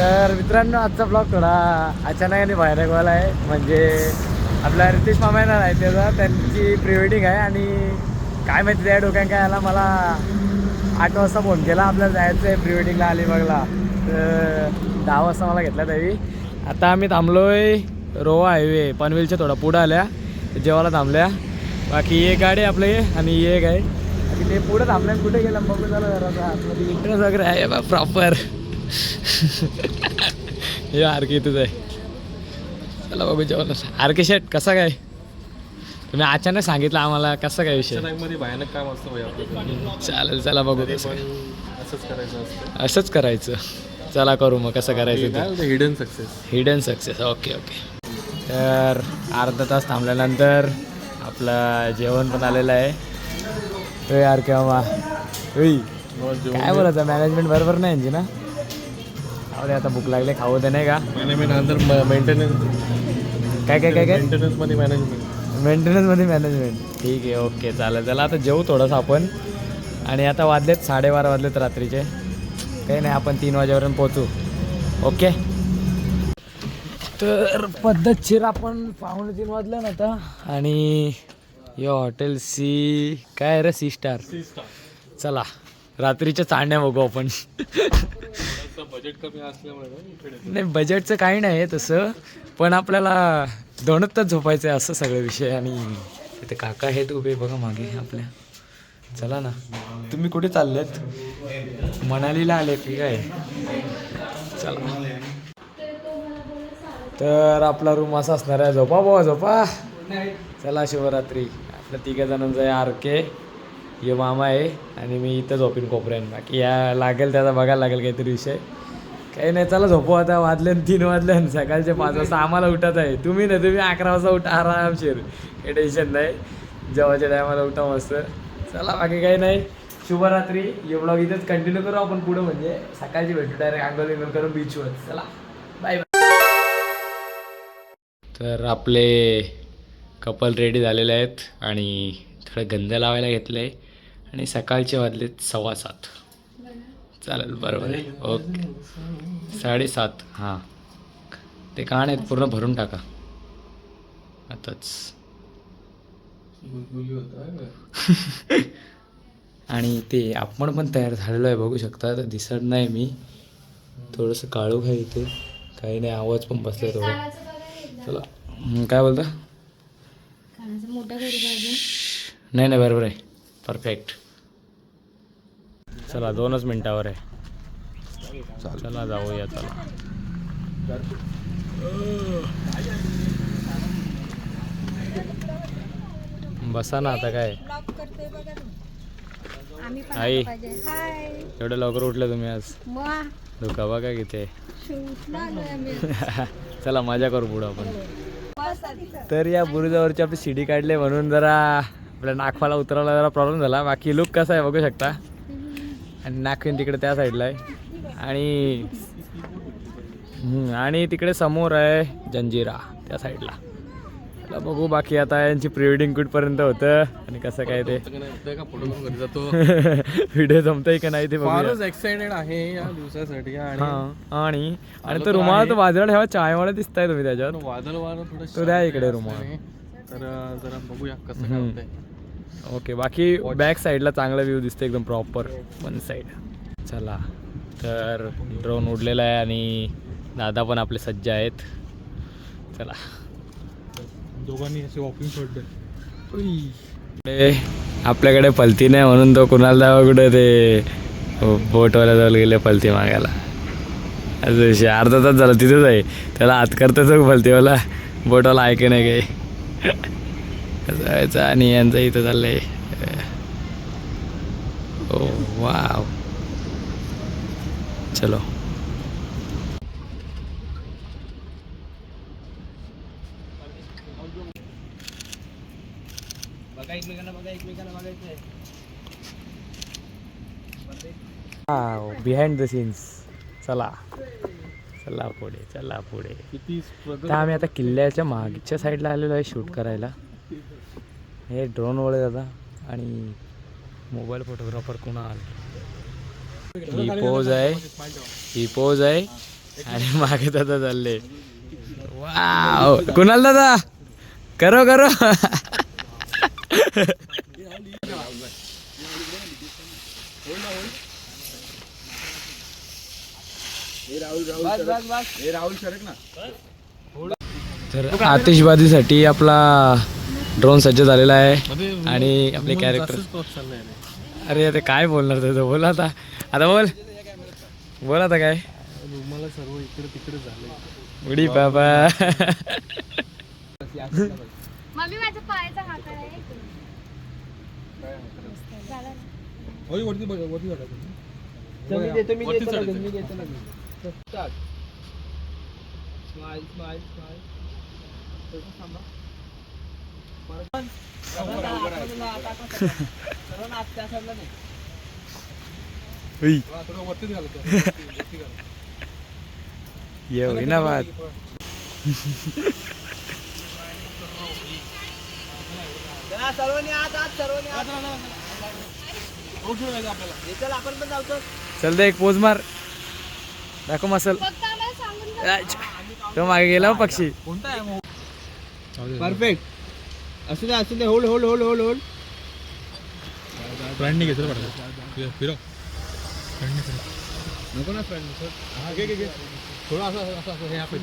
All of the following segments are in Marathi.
तर मित्रांनो आजचा ब्लॉग थोडा अचानक बाहेर गोला आहे. म्हणजे आपला रितेश मामा येणार आहे त्याचा. त्यांची प्री वेडिंग आहे आणि काय माहिती त्या डोक्यात काय आला. मला आठ वाजता फोन केला. आपल्याला जायचं आहे प्री वेडिंगला अलिबागला. तर दहा वाजता मला घेतला त्यावी आता आम्ही थांबलोय रोवा हायवे पनवेलच्या थोडा पुढं आल्या. जेवायला थांबल्या. बाकी एक गाडी आहे आपले आणि एक आहे. ते पुढं थांबल्या कुठे गेलं? बघू झालं जरा. आतमध्ये इंटरेस्ट वगैरे आहे बा प्रॉपर हे आर के इथंच आहे. चला बघू जेवण. आर के शेट कसा काय? तुम्ही अचानक सांगितलं आम्हाला कसं काय विषय? मध्ये भयानक काम असतं चालेल चला बघू. असंच करायचं असतं. असंच करायचं. चला करू मग कसं करायचं hidden success hidden success okay okay. तर अर्धा तास थांबल्यानंतर आपलं जेवण पण आलेलं आहे. तो यार केव्हा काय बोलायचं मॅनेजमेंट बरोबर नाही यांची ना दे आता भूक लागले खाऊ दे नाही का? मॅनेजमेंट नंतर मेंटेनन्स काय काय काय काय? मेंटेनन्समध्ये मॅनेजमेंट मेंटेनन्समध्ये मॅनेजमेंट ठीक आहे ओके चालेल चला आता जेऊ थोडंसं आपण. आणि आता वाजलेत साडेबारा वाजलेत रात्रीचे. काही नाही आपण तीन वाजेपर्यंत पोचू ओके तर पद्धतशीर आपण पाहुणे तीन वाजलं ना आता. आणि हे हॉटेल सी काय रे सी स्टार चला रात्रीच्या चांडण्या बघू आपण. बजेट कमी असल्यामुळे नाही बजेटचं काही नाही तसं पण आपल्याला दोनच झोपायचं आहे असं सगळे विषय आणि इथे काका आहेत उभे बघा मागे आपल्या. चला ना. तुम्ही कुठे चाललेत? मनालीला आले की काय? चला. तर आपला रूम असा असणार आहे. झोपा बाबा झोपा. चला शिवरात्री. आपल्या तिघा जणांचं आहे आर के. हे मामा आहे आणि मी इथं झोपीन कोपऱ्यान. बाकी या लागेल त्याचा बघायला लागेल काहीतरी विषय. काही नाही चला झोपू आता वाजले तीन वाजले सकाळचे पाच वाजता आम्हाला उठत आहे. तुम्ही ना तुम्ही अकरा वाजता उठा आरामशीर. काही टेन्शन नाही. जेवायच्या टायमाला उठा मस्त. चला बाकी काही नाही. शुभरात्री. हे ब्लॉग इथेच कंटिन्यू करू आपण पुढं म्हणजे. सकाळची भेटू डायरेक्ट आंघोळ बिंघोळ करून बीचवर चला. बाय बाय तर आपले कपल रेडी झालेले आहेत आणि थोडं गंध लावायला घेतलं. आहे आणि सकाळचे वाजलेत सव्वा सात. चालेल बरोबर आहे. ओके. साडेसात हां. ते कान आहेत पूर्ण भरून टाका. आताच. आणि ते आपण पण तयार झालेलो आहे बघू शकता. तर दिसत नाही मी. थोडंसं काळू आहे इथे. काही नाही आवाज पण बसला थोडा. चला. काय बोलता? नाही नाही बरोबर आहे. परफेक्ट. चला दोनच मिनटावर आहे. चला जाऊया चला. बसा ना आता काय. आई. एवढं लवकर उठले तुम्ही आज. वा. धोका बघा किती. चला मजा करू पुढं आपण. तर या बुरुजावरची आपली शिडी काढली म्हणून जरा आपल्या नागपाला उतरायला जरा प्रॉब्लेम झाला. बाकी लुक कसा आहे बघू शकता. आणि नागखिन तिकडे त्या साईडला आहे. आणि आणि तिकडे समोर आहे जंजिरा त्या साईडला चला बघू बाकी आता यांची प्री वेडिंग कुठपर्यंत होतं आणि कसं काय ते. व्हिडिओ जमतंय का? नाही ते फारच एक्साइटेड आहे या दिवसासाठी आणि हा आणि तो रुमाल आहे. तो बाजूला ठेवा चायवाला दिसताय तुम्ही त्याच्यात. वादळ थोडं तो द्या इकडे रुमाल. तर जरा बघूया कसं काय. होतंय. ओके बाकी बॅक साईडला चांगला व्ह्यू दिसतो एकदम प्रॉपर वन साईड चला तर ड्रोन उडलेला आहे आणि दादा पण आपले सज्ज आहेत. चला. दोघांनी असे वॉकिंग सोडले आपल्याकडे पलती नाही म्हणून तो कुणाला दावा कुठे ते बोटवाल्या जवळ गेले पलती मागायला. असं अर्धा तास झाला तिथेच आहे. त्याला हात करता तो पलतीवाला. बोटवाला ऐके नाही काही? व्हायचं आणि यांचं इथं चाललंय. Oh wow. चलो. बिहाइंड द सीन्स चला. चला पुढे चला पुढे. आम्ही आता किल्ल्याच्या मागच्या साईडला आलेलो आहे शूट करायला. हे ड्रोन दादा आणि मोबाईल फोटोग्राफर कुणाल ही पोज आहे. ही पोज आहे. आणि मागे दादा चालले. वाव कुणाल दादा? करो करो. तर आतिषबाजीसाठी आपला ड्रोन सज्ज झालेला आहे. आणि आपले कॅरेक्टर अरे ते काय बोलणार तुझं बोल आता. आता बोल. बोल आता काय? मला सर्व इकडे तिकडे झालंय उडी बाबा. झालं स्माइल स्माइल स्माइल. उई, थोडं वरतीच घालतो वरती घाल. ये होईना बात. चल आपण पण जाऊतो चल दे एक पोज मार. दाखव मसल. तो मागे गेला हो पक्षी. कोणता आहे परफेक्ट असू दे असू दे hold hold hold hold hold फ्रेंडने घेतलं पडलं फिरव. फ्रेंडने फिरव. नको ना फ्रेंड हा घे घे घे. थोडं असं असं असं असं हे आपण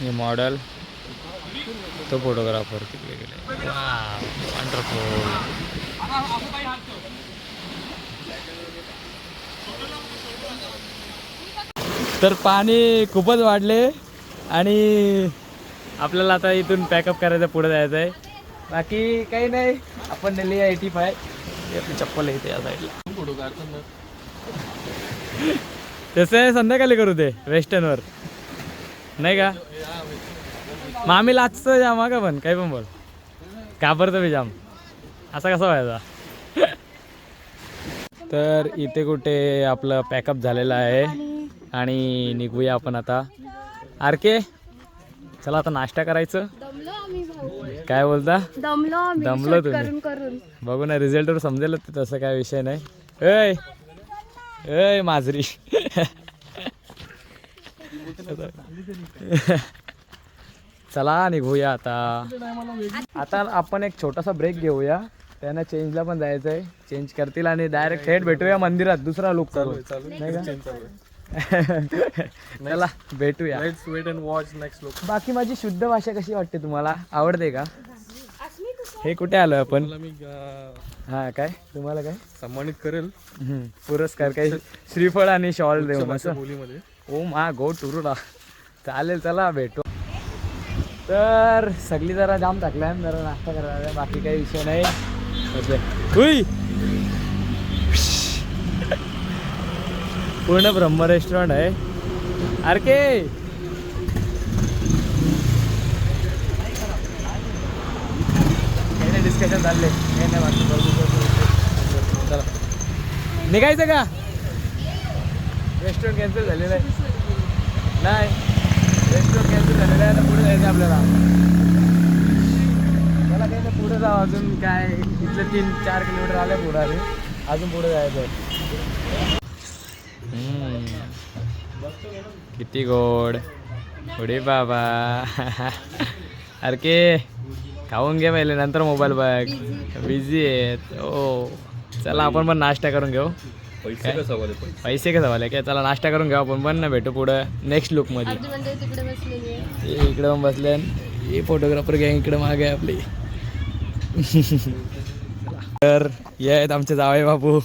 हे मॉडल तो फोटोग्राफर तिकडे गेले वंडरफुल तर पाणी खूपच वाढले आणि आपल्याला आता इथून पॅकअप करायचं पुढे जायचं आहे बाकी काही नाही आपण नेली आहे एटी फाय आपली चप्पल येते इथे या साईडला तसं आहे संध्याकाळी करू दे वेस्टर्नवर नाही का? मग आम्ही लाचतं जाम हा का पण? काही पण बोल. घाबरतो मी जाम. असा कसा व्हायचा? तर इथे कुठे आपलं पॅकअप झालेलं आहे. आणि निघूया आपण आता. R K? चला आता नाश्ता करायचं. दमलो आम्ही भाऊ काय बोलता? दमलो आम्ही दमलो shoot तुम्ही. करून करून. बघू ना रिझल्टवर समजेल ते तसं काय विषय नाही. ऐ ऐ माजरी. चला निघूया आता. आता आपण एक छोटासा ब्रेक घेऊया. त्यांना चेंजला पण जायचं आहे चेंज करतील आणि डायरेक्ट थेट भेटूया मंदिरात दुसरा लुक करू नाही का? चला भेटूया. Let's wait and watch next लोक बाकी माझी शुद्ध भाषा कशी वाटते तुम्हाला? आवडते का? हे कुठे आलो आपण? मी हा काय? तुम्हाला काय? सन्मानित करेल. हम्म, पुरस्कार काही श्रीफळ आणि शॉल देऊन भाषा असं. ओ मा गो टुरुला. चालेल चला भेटू. तर सगळी जरा जाम टाकलाय जरा नाश्ता करायला. बाकी काही विषय नाही. हुई! पूर्ण ब्रह्म रेस्टॉरंट आहे. अरे के डिस्कशन चालले. चला. निघायचं का? रेस्टॉरंट कॅन्सल झालेलं आहे. नाही. रेस्टॉरंट कॅन्सल झालेलं आहे आता पुढे जायचं आपल्याला. मला नाही पुढे जाऊ. अजून काय? इथले तीन चार किलोमीटर आले पुढे अजून पुढे जायचं आहे. किती गोड. पुढे बाबा. अरे के खाऊन घे पहिले नंतर मोबाईल बघ. बिझी आहेत. ओ चला आपण पण नाश्ता करून घेऊ. पैसे कसं वाले काय चला नाश्ता करून घेऊ आपण. पण ना भेटू पुढं. नेक्स्ट लुकमध्ये. हे इकडं पण बसले हे फोटोग्राफर गँग इकडं मागे आपली. तर हे आहेत आमचे जावई बापू.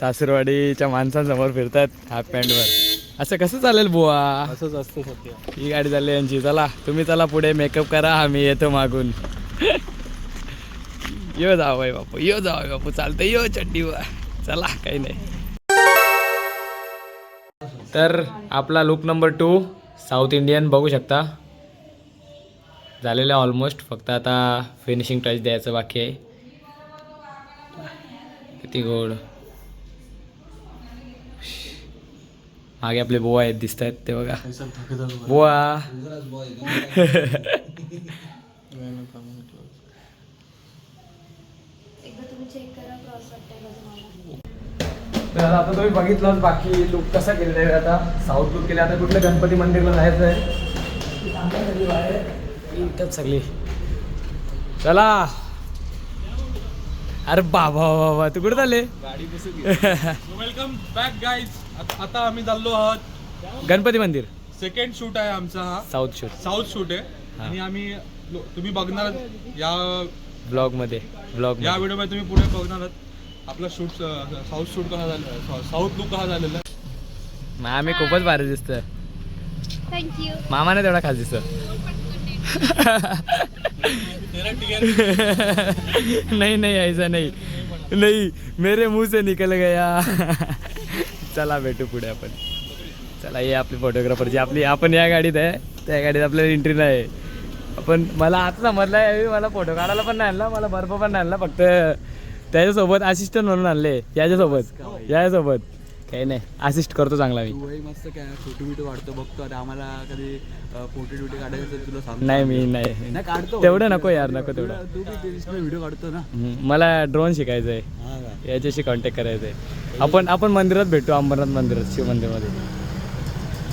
सासरवाडीच्या माणसांसमोर फिरतात हाफ पॅन्टवर. असं कसं चालेल बुवा? असंच असतं सध्या. ही गाडी चालली यांची. चला तुम्ही चला पुढे मेकअप करा आम्ही येतो मागून. यो जावई बापू यो जावई बापू चालतं यो चड्डीवर चला काही नाही. तर आपला look number two south Indian बघू शकता. झालेलं ऑलमोस्ट फक्त आता फिनिशिंग टच द्यायचं बाकी आहे. किती गोड मागे आपले बोवा आहेत दिसत आहेत ते बघा. बोवा. तर आता तुम्ही बघितलं बाकी लुक कसा केलेला आहे आता. साऊथ लुक केले. आता कुठल्या गणपती मंदिरला जायचं आहे इथंच सगळी. चला. अरे बाबा बाबा तू कुठे गाडी वेलकम बॅक गाईज आता आम्ही चाललो आहोत. गणपती मंदिर. सेकंड शूट आहे आमचा हा. साऊथ शूट साऊथ शूट आहे. हा. आणि आम्ही लो- तुम्ही बघणार या ब्लॉगमध्ये ब्लॉग या व्हिडिओमध्ये तुम्ही पुढे बघणार आहात. आपला शूट साऊथ शूट कसा झालेला साऊथ लुक कसा झालेला आहे. आम्ही खूपच भारी दिसतोय. थँक्यू मामाने तेवढा खास दिसत नहीं नहीं ऐसा नहीं. नहीं मेरे मुंह से निकल गया. चला भेटू पुढे आपण. चला ये आपली फोटोग्राफरची आपली आपण या गाडीत आहे. त्या गाडीत आपल्याला एंट्री नाही आपण मला आता समजलं आहे मला फोटो काढायला पण नाही आणला मला बर्फ पण नाही आणला फक्त त्याच्यासोबत असिस्टंट म्हणून आणले. याच्यासोबत. याच्यासोबत. काही नाही. असिस्ट करतो चांगला मी. मस्त काय फोटो बिटो काढतो बघतो. आता आम्हाला कधी फोटो बिटो काढायचं असेल तुला सांग नाही मी नाही. नाही काढतो. तेवढं नको यार नको तेवढं. तू व्हिडिओ काढतो ना. हम्म, मला ड्रोन शिकायचं आहे हा का? याच्याशी कॉन्टॅक्ट करायचं आहे आपण आपण मंदिरात भेटू अंबरनाथ मंदिरात शिव मंदिरमध्ये.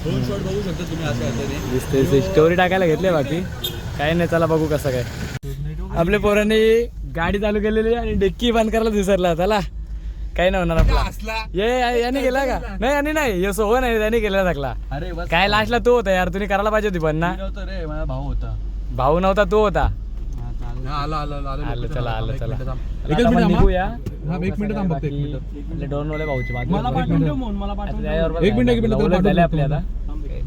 दोन शॉट बघू शकता तुम्ही असं अर्थाने दिसते स्टोरी टाकायला घेतले बाकी. काही नाही चला बघू कसं काय. आपल्या पोरांनी गाडी चालू केलेली आणि डिक्की बंद करायला विसरला चला. काही नाही होणार आपला? ये याने केला का? नाही याने नाही. ये सोबत नाही त्याने केलेला टाकला अरे बस. काय लास्टला तो होता यार तुम्ही करायला पाहिजे होती पण ना. रे माझा भाऊ होता. भाऊ नव्हता तो होता. हा. आला आला चला आलं चला. निघूया. हा, एक मिनिट थांब एक मिनिट. भाऊचे बाकी. एक मिनिट. एक मिनिट झाले आपले आता.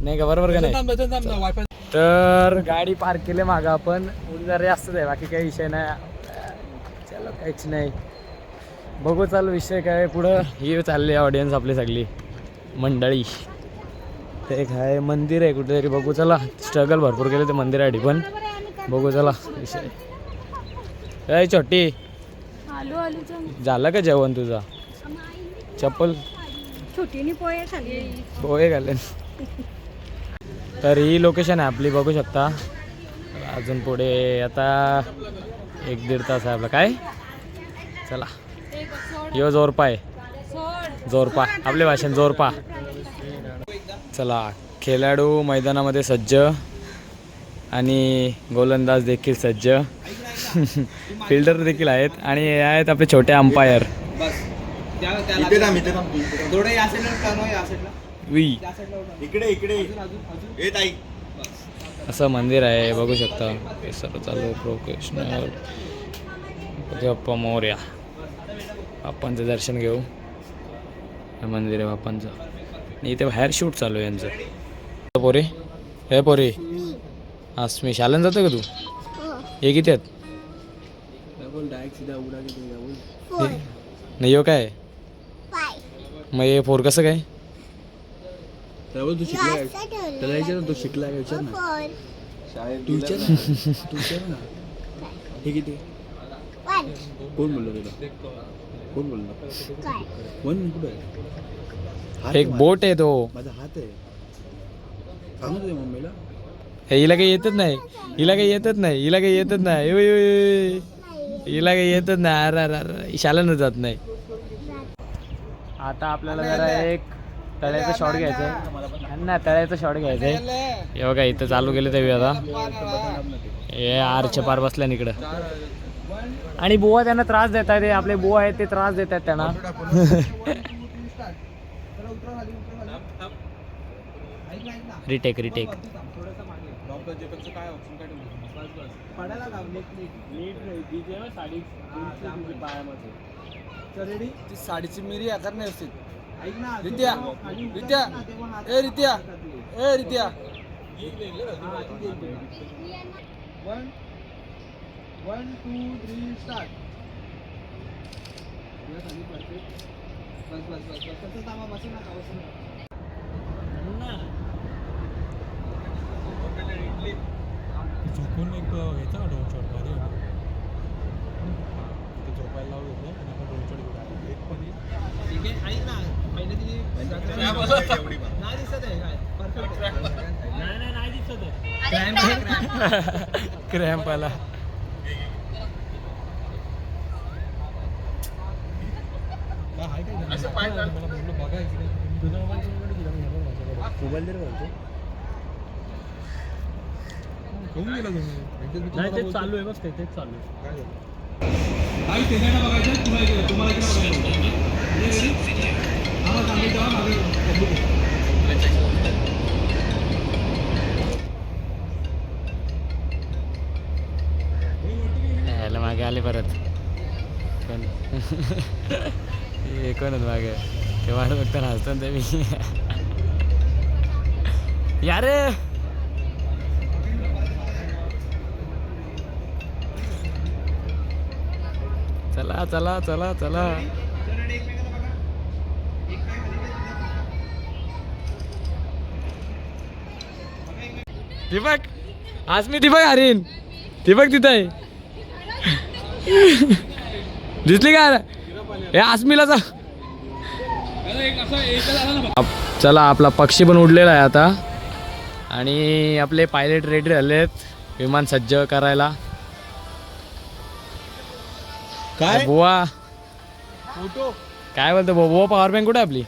नाही का? बरोबर का नाही? तर गाडी पार्क केली मागं आपण. जरा जास्तच आहे बाकी काही विषय नाही. चलो काहीच नाही. बघू चालू विषय काय पुढं ही चालली ऑडियन्स आपली सगळी. मंडळी. ते आहे मंदिर आहे कुठेतरी. बघू चला स्ट्रगल भरपूर केलं ते मंदिरासाठी पण. बघू चला विषय. काय छोटी. झालं का जेवण तुझा? चप्पल? पोहे घाले तर ही लोकेशन आहे आपली बघू शकता. अजून पुढे आता एक दीड तास आहे आपला. काय? चला. यो जोरपा आहे जोरपा आपले भाषण जोरपा चला खेळाडू मैदानामध्ये सज्ज आणि गोलंदाज देखील सज्ज. फिल्डर देखील आहेत आणि हे आहेत आपले छोटे अंपायर आई असं मंदिर आहे बघू शकता. हे सर्व चालू प्रोफेशनल मोर्या. बाप्पांचं दर्शन घेऊ. हे मंदिर आहे बाप्पांचं. आणि इथे बाहेर शूट चालू आहे यांचं. पोरे हे पोरे. आज मी शालन जातो का तू? हे किती आहेत? बोल डायरेक्ट सीधा उडा की तुझ्या बोल नाही हो काय? मग हे फोर कसं काय? तू शिकला तू शिकला हे किती? कोण बोललो तुला? कोण बोललो? वन कुठं एक बोट आहे तो. माझा. हात आहे. सांगू तुझ्या मम्मीला? हे हिला काही येतच नाही. हिला काही येतच नाही. हिला काही येतच नाही. हिला काही येतच नाही. अरे अरे अरे शाळेनं जात नाही. आता आपल्याला जरा एक तळ्याचा शॉट घ्यायचा आहे ना तळ्याचा शॉट घ्यायचा आहे हे बघा इथं चालू केलं ते आता हे आरच्या पार बसल्या इकडं. आणि बुवा त्यांना त्रास देतात ते आपले बुवा आहेत ते त्रास देतात त्यांना. Retake retake. काय ऑप्शन काय ठेवलं? पडायला लाव नीट रेडी ती साडीची मिरी आकार नाही ना रित्या रित्या ए रित्या ए रित्या. वन टू थ्री स्टार्ट बस बस बस बस कसं थांबा बसू नका बसू झोपून एक घ्यायचा ना दोन शॉट भारी. ते झोपायला लावलं होतं आणि आपण दोन shot घेऊ. एक पण. ठीक आहे ऐक ना पहिले तिने नाही. दिसत आहे काय? परफेक्ट क्रॅम्प आला आहे काय मला म्हटलं बघायचं काय. तुझा मोबाईल कोणाकडे दिला? मी ह्याला माझ्याकडे. मोबाईल दे रे भाऊ. घेऊन गेला तुम्ही. एकदा मी तुम्हाला नाही ते. चालू आहे बस ते तेच चालू आहे. काय झालं? आई त्याच्याकडे बघायचं? तुला इकडे तुम्हाला इकडे बघायचं ये ready? आम्हाला सांगितलं मागे आले परत. कोण? हे कोण आहेत मागे? ते वाढ बघताना हसतो ना ते मी. यार. चला चला चला चला. दीपक आज मी दीपक हरीन. दीपक तिथं आहे. दिसली का? हे आसमीला जा. चला आपला पक्षी पण उडलेला आहे आता. आणि आपले पायलट रेडी झालेत विमान सज्ज करायला. काय? बुवा. काय बोलतो बुवा? पॉवर बँक कुठे आपली?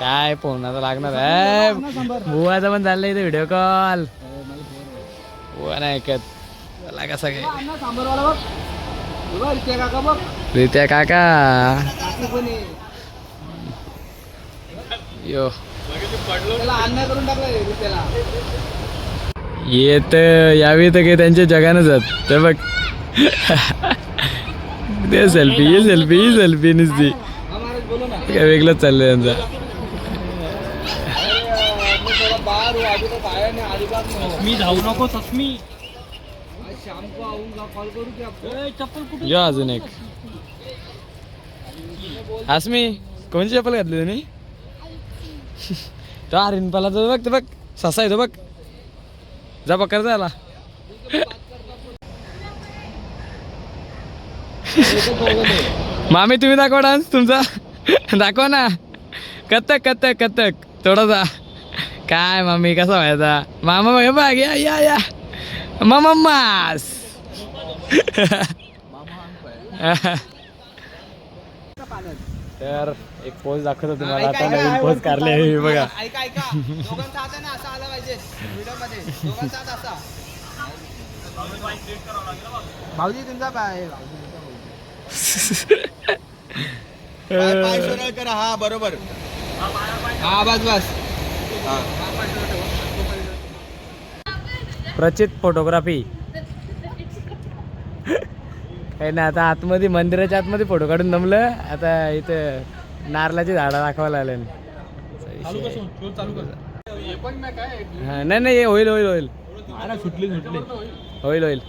काय फोन आता लागणार आहे. बुवाचा पण चाललंय इथे व्हिडिओ कॉल बुवा नाही ऐकत. मला कसा काय? रित्या काका यो. येत यावी तर काही त्यांच्या जगानंच आहेत. ते बघ. ते सेल्फी ही सेल्फी ही सेल्फी नुसती. काय वेगळंच चाललंय त्यांचं मी धावू नको सस्मी. ए, चप्पल कुठे? या अजून एक. आसमी कोणची चप्पल घातली तुम्ही तो हरिण पाला तो बघ तो बघ. ससा आहे तो बघ. जा पकड झाला मामी तुम्ही दाखवा डान्स तुमचा. दाखवा ना. कथक कथक कथक थोडासा काय मामी कसा व्हायचा मामा बघ बघ या या या. मामा मास. तर एक पोज दाखवतो तुम्हाला. आता नवीन पोज काढले हे बघा. ऐका ऐका दोघांचा हात आहे ना असा आला पाहिजे व्हिडिओमध्ये दोघांचा हात असा. भाऊजी तुमचा पाय पाय पाय सरळ करा. हा बरोबर. हा बस बस. प्रचित फोटोग्राफी. काही नाही आता आतमध्ये मंदिराच्या आतमध्ये फोटो काढून जमलं आता इथं नारळाची झाडं दाखवायला आले नाही नाही हे होईल होईल होईल. सुटले सुटले. होईल होईल.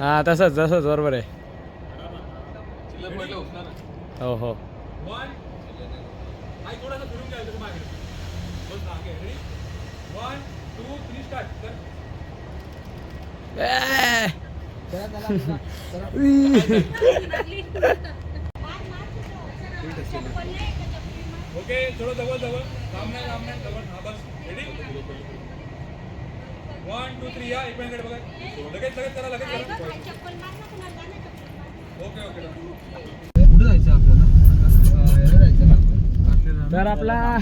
हा तसंच तसंच बरोबर आहे. हो हो. थोडासा फिरून मागे. ओके थोडं जवळ जवळ लांब नाही जवळ हा बस. रेडी वन टू थ्री या एक बघा. लगेच लगेच करा लगेच करा ओके ओके कुठे जायचं आपल्याला? तर आपला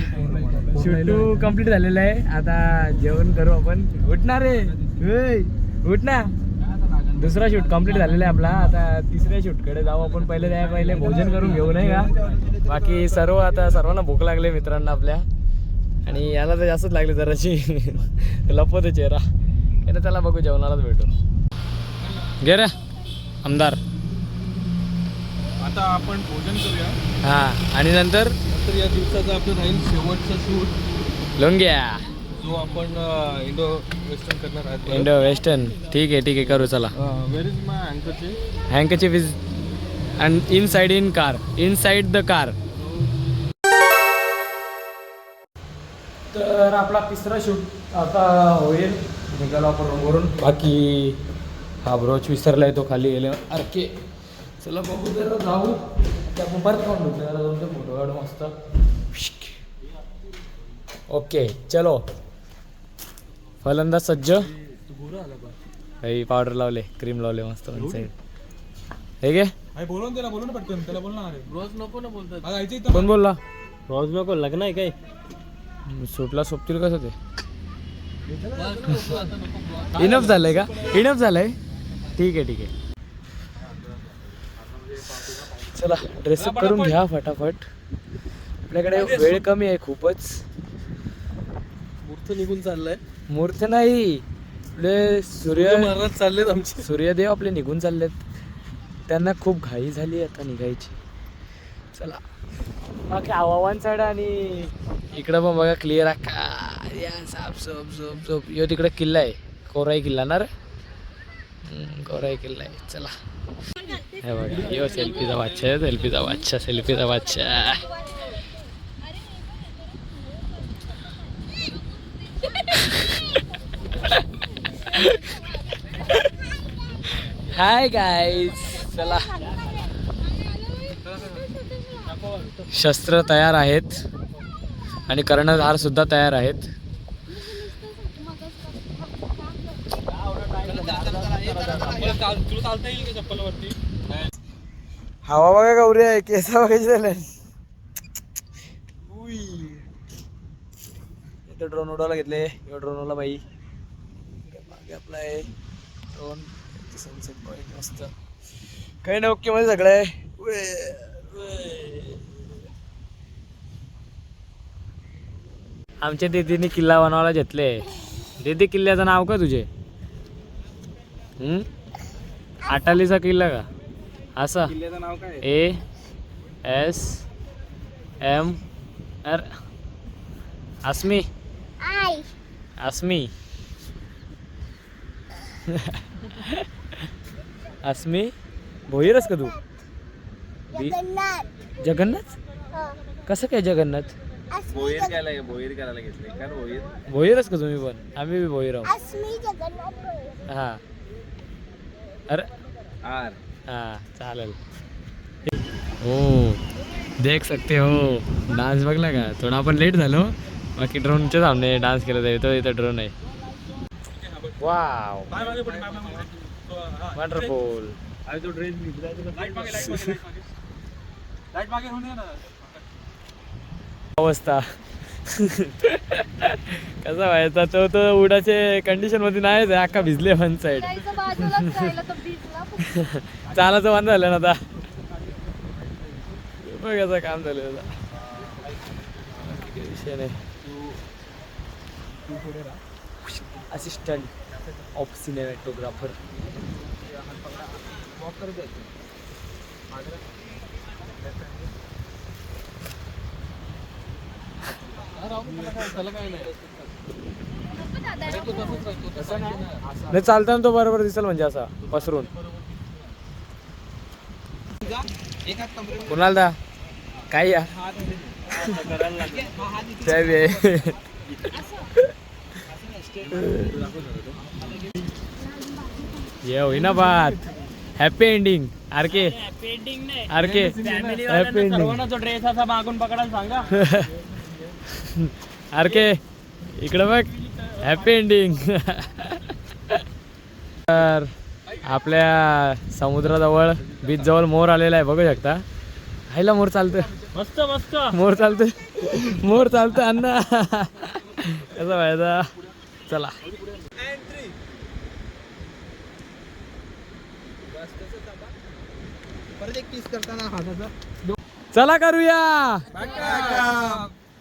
शूट कंप्लीट झालेला आहे. आता जेवण करू आपण. उठणार रे. उठ ना. दुसरा शूट कंप्लीट झालेला आहे आपला. आता तिसऱ्या शूटकडे जाऊ आपण. पहिले त्या पहिले भोजन करून घेऊ नाही का? बाकी सर्व आता सर्वांना भूक लागले मित्रांना आपल्या. आणि याला तर जास्तच लागली जराशी. लपवतो चेहरा. त्याने त्याला बघू जेवणालाच भेटू गे रे आमदार. आता आपण भोजन करूया. हां. आणि नंतर? नंतर या दिवसाचा आपलं राहील शेवटचा शूट. लोंग्या. जो आपण इंडो वेस्टर्न करणार आहोत. Indo western. ठीक आहे ठीक आहे करू चला. Where is my अँकरची handkerchief is and inside in car inside the car तर आपला तिसरा शूट आता होईल. निघालो आपण रूमवरून बाकी हा ब्रोच विसरलाय तो खाली गेले अरके चला बघू जरा जाऊ. त्या परत काढून जरा दोन फोटो काढू मस्त. ओके चलो. फलंदाज सज्ज. पावडर लावले क्रीम लावले मस्त वन साईड हे अरे बोलून त्याला बोलून पटकन त्याला बोल ना अरे रोज नको ना बोलतात. हा, कोण बोलला? रोज नको लग्न आहे काय? सुटला सोपतील कसं ते? इनफ झालंय का? इनफ झालंय? ठीक आहे ठीक आहे. चला ड्रेसअप करून घ्या फटाफट. आपल्याकडे वेळ कमी आहे खूपच. मूर्त निघून चाललाय. मूर्त नाही. आपले सूर्य महाराज चाललेत आमचे. सूर्यदेव आपले निघून चाललेत. त्यांना खूप घाई झाली आता निघायची. चला. बाकी हवामान साईड आणि इकडं पण बघा क्लिअर आहे. का या साप सोप सोप सोप. यो तिकडे किल्ला आहे. कोराई किल्ला ना रे? कोराई किल्ला आहे. चला. हे बघा यो सेल्फीचा बादशा आहे सेल्फीचा बादशा सेल्फीचा बादशा हाय गाईज चला शस्त्र तयार आहेत आणि कर्णधार सुद्धा तयार आहेत तुला चालता येईल का चप्पलवरती हवा बघा गौरी आहे केसा बघायचे झाले इथं ड्रोन उडवायला घेतले यो ड्रोन उडवला बाई. मागे आपला आहे ड्रोन सनसेट पॉईंट मस्त. काही नाही ओके मध्ये सगळं आहे. आमच्या दीदीने किल्ला बनवायला घेतले. दीदी किल्ल्याचं नाव का तुझे? हम्म? आटालीचा किल्ला का? असा. किल्ल्याचं नाव काय ए एस एम अर अस्मी. अस्मी. अस्मी. भोईरच का तू? बी- जगन्नाथ. कसं काय जगन्नाथ? भोईर करायला भोईर करायला घेतले काय भोईर भोईरच का तुम्ही पण? आम्ही बी भोईर आहोत. हा. अरे आर. हाँ चालेल. हो देख सकते हो. डान्स बघला का थोडा आपण लेट झालो. बाकी ड्रोनच्या सामने डान्स केला जाईल तो इथं ड्रोन आहे. वाव. वंडरफुल. ना. अवस्था. कसा व्हायचा तो तो उडाचे कंडिशनमध्ये नाहीच आहे अख्खा भिजले वन फक्त. चालायचं बंद झालं ना आता. बघायचं काम झालं आता. विषय नाही. असिस्टंट ऑफ सिनेमॅटोग्राफर नाही चालताना तो बरोबर दिसेल म्हणजे असा पसरून. कुणाला दा काय या. ये होईना बात. Happy ending R K painting नाही. R K happy ending dress असा मागून पकडायला सांगा. आर के इकडं बघ. हॅपी एंडिंग तर आपल्या समुद्राजवळ बीच जवळ मोर आलेला आहे बघू शकता. हायला मोर चालतं मस्त मस्त. मोर चालतं मोर चालतं अण्णा. कसं व्हायचा चला. परत एक किस करताना हाताचा. चला करूया.